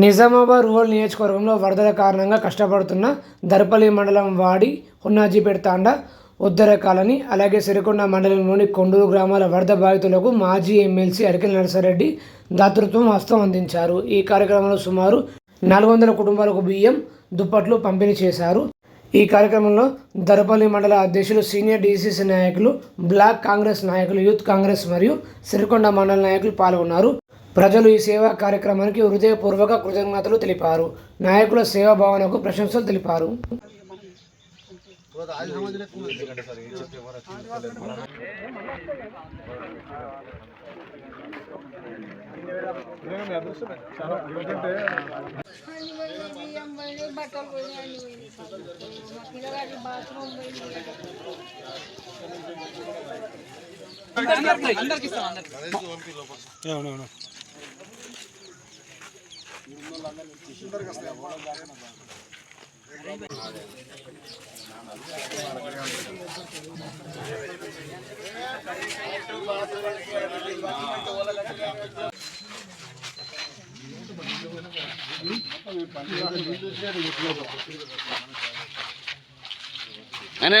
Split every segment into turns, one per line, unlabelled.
Nizamabad rural నియోజకవర్గంలో వరదల కారణంగా కష్టపడుతున్న దర్పల్లి మండలం వాడి హున్నాజీపేట తాండా ఉద్దర కాలనీ అలాగే సిరికొండ మండలంలోని కొండూరు గ్రామాల వరద బాధితులకు మాజీ ఎమ్మెల్సీ అరికెల నరసరెడ్డి దాతృత్వం హస్తం అందించారు. ఈ కార్యక్రమంలో సుమారు నాలుగు వందల కుటుంబాలకు బియ్యం దుప్పట్లు పంపిణీ చేశారు. ఈ కార్యక్రమంలో దరపల్లి మండల అధ్యక్షులు సీనియర్ డీసీసీ నాయకులు బ్లాక్ కాంగ్రెస్ నాయకులు యూత్ కాంగ్రెస్ మరియు సిరికొండ మండల నాయకులు పాల్గొన్నారు. ప్రజలు ఈ సేవా కార్యక్రమానికి హృదయపూర్వక కృతజ్ఞతలు తెలిపారు. నాయకుల సేవా భావనకు ప్రశంసలు తెలిపారు.
అన్ని పోయినాయి అన్ని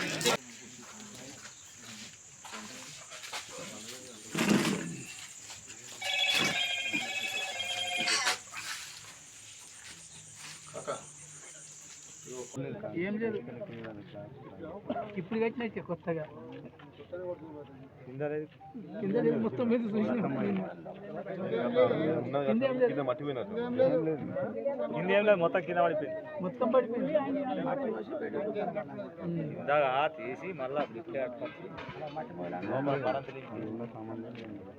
అరే
ఏం లేదు. ఇప్పుడు కట్టినట్టే కొత్తగా. కింద లేదు, మొత్తం మీద చూసినాం. కింద ఏం లేదు.
మొత్తం కింద పడిపోయింది.
మొత్తం పడిపోయింది.
తీసి మళ్ళా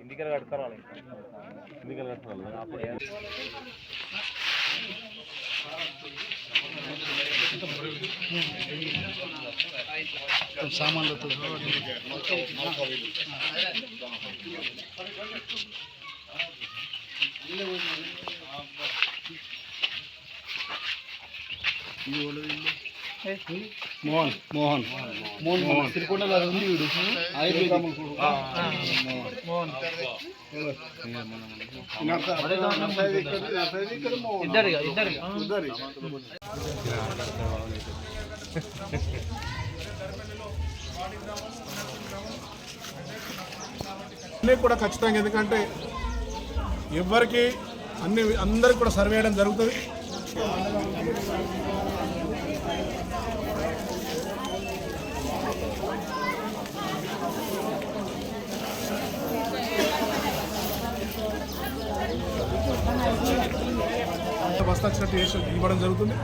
ఇంటికి కట్టుకోవాలి. ఇంటికి కట్టుకోవాలి. అప్పుడు
सामान तो ये वाला
మోహన్ మోహన్. మోహన్. మోహన్.
తిరుకొండలో ఉంది వీడు.
అన్నీ కూడా ఖచ్చితంగా ఎందుకంటే ఎవరికి అన్ని అందరికి కూడా సర్వే చేయడం జరుగుతుంది. బస్తా వచ్చినట్టు చేసి ఇవ్వడం జరుగుతుంది.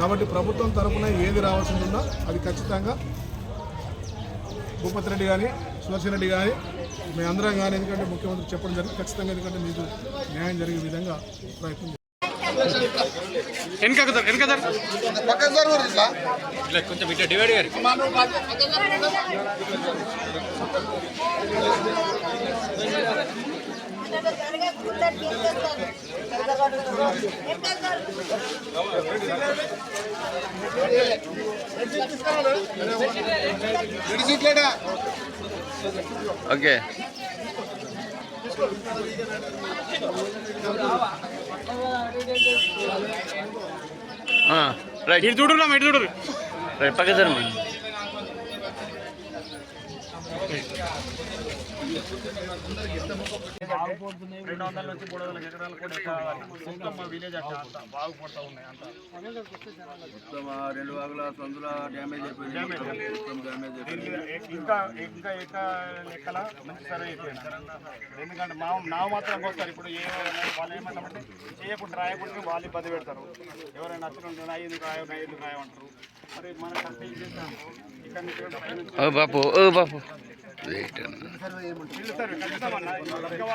కాబట్టి ప్రభుత్వం తరపున ఏది రావాల్సింది ఉన్నా అది ఖచ్చితంగా భూపతి రెడ్డి కానీ సుదర్శన్ రెడ్డి కానీ మీ అందరం కానీ ఎందుకంటే ముఖ్యమంత్రి చెప్పడం జరిగింది. ఖచ్చితంగా ఎందుకంటే మీకు న్యాయం జరిగే విధంగా ప్రయత్నం.
వెనక వెనక కొంచెం ఇట్లా డివైడ్ గారు
ఓకే. రైట్.
ఇటు చూడు ఇటు చూడు.
రైట్ పక్క
రెండు వందల నుంచి మూడు వందల ఎకరాలు కూడా కావాలి. మొత్తం మా విలేజ్ అట్లా ఉన్నాయి అంతా.
రెండు వాగుల సందుల డ్యామేజ్ అయిపోయింది. మొత్తం డ్యామేజ్ అయిపోయింది.
దీనికి ఇంకా ఇంకా ఇంకా లెక్కల మంచి సర్వే అయిపోయింది. ఎందుకంటే మా నా మాత్రం వస్తారు ఇప్పుడు ఏ వాళ్ళు ఏమంటారంటే చేయకుండా రాయకుండా వాళ్ళు ఇబ్బంది పెడతారు. ఎవరైనా నచ్చిన నా ఎందుకు రాయ నా ఎందుకు రాయమంటారు మరి మన కష్టం ఏం ఇక్కడ
బాపు బాపు.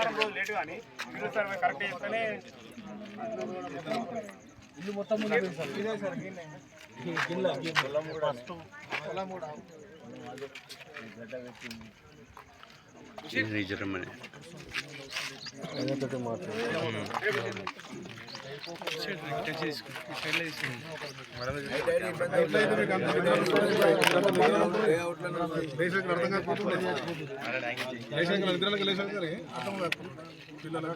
వారం రోజులు లేటు కానీ ఫీల్డ్ సర్వే కరెక్ట్
ఎట్లయితే మీకు అంత రేషన్ అర్థం కాకపోతుంది రేషన్ ఇద్దరు రేషన్ కానీ అర్థం కాకపోతుంది పిల్లలకు